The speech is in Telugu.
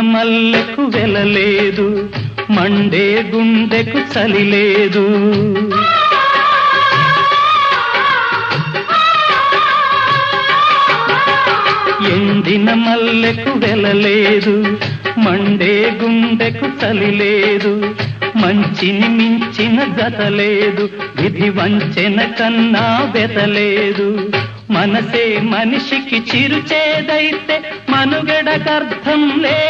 మల్లెకు వెలలేదు మండే గుండెకు చలి లేదు ఎండిన మల్లెకు వెలలేదు మండే గుండెకు చలి లేదు మంచిని మించిన గత లేదు విధి వంచెన కన్నా వెతలేదు. మనసే మనిషికి చిరుచేదైతే మనుగడకర్థం లేదు